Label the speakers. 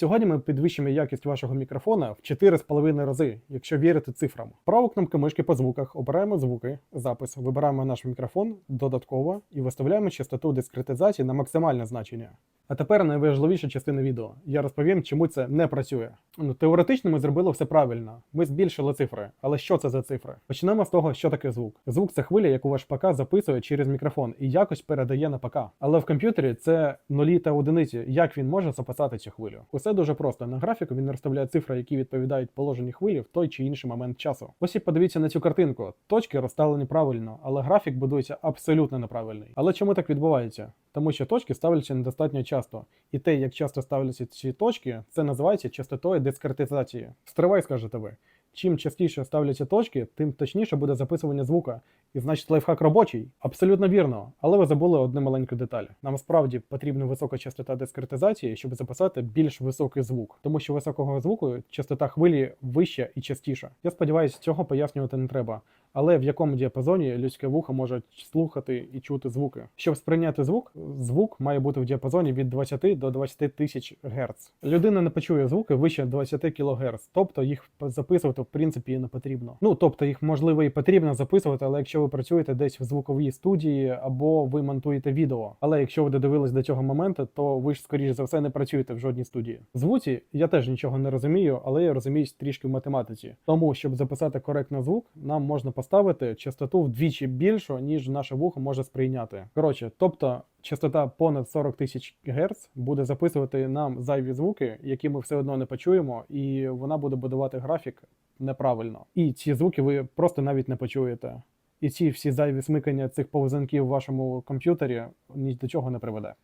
Speaker 1: Сьогодні ми підвищимо якість вашого мікрофона в 4,5 рази, якщо вірити цифрам. Праву кнопку мишки по звуках обираємо звуки, запис, вибираємо наш мікрофон додатково і виставляємо частоту дискретизації на максимальне значення. А тепер найважливіша частина відео. Я розповім, чому це не працює. Ну, теоретично ми зробили все правильно. Ми збільшили цифри. Але що це за цифри? Почнемо з того, що таке звук. Звук це хвиля, яку ваш ПК записує через мікрофон і якось передає на ПК. Але в комп'ютері це нулі та одиниці. Як він може записати цю хвилю? Усе дуже просто. На графіку він розставляє цифри, які відповідають положенню хвилі в той чи інший момент часу. Ось і подивіться на цю картинку. Точки розставлені правильно, але графік будується абсолютно неправильний. Але чому так відбувається? Тому що точки ставляться недостатньо часто. І те, як часто ставляться ці точки, це називається частотою дискретизації. Стривай, скажете ви. Чим частіше ставляться точки, тим точніше буде записування звука. І значить лайфхак робочий. Абсолютно вірно. Але ви забули одну маленьку деталь. Нам справді потрібна висока частота дискретизації, щоб записати більш високий звук, тому що високого звуку частота хвилі вища і частіша. Я сподіваюся, цього пояснювати не треба. Але в якому діапазоні людське вухо може слухати і чути звуки. Щоб сприйняти звук, звук має бути в діапазоні від 20 до 20 тисяч Гц. Людина не почує звуки вище 20 кГц, тобто їх записувати в принципі не потрібно. Ну тобто їх можливо і потрібно записувати, але якщо ви працюєте десь в звуковій студії або ви монтуєте відео. Але якщо ви додивились до цього моменту, то ви ж скоріш за все не працюєте в жодній студії. Звуці я теж нічого не розумію, але я розумію трішки в математиці. Тому щоб записати коректно звук, нам можна поставити частоту вдвічі більшу, ніж наше вухо може сприйняти. Коротше, тобто. Частота понад 40 тисяч Гц буде записувати нам зайві звуки, які ми все одно не почуємо, і вона буде будувати графік неправильно. І ці звуки ви просто навіть не почуєте. І ці всі зайві смикання цих повзанків в вашому комп'ютері ні до чого не приведе.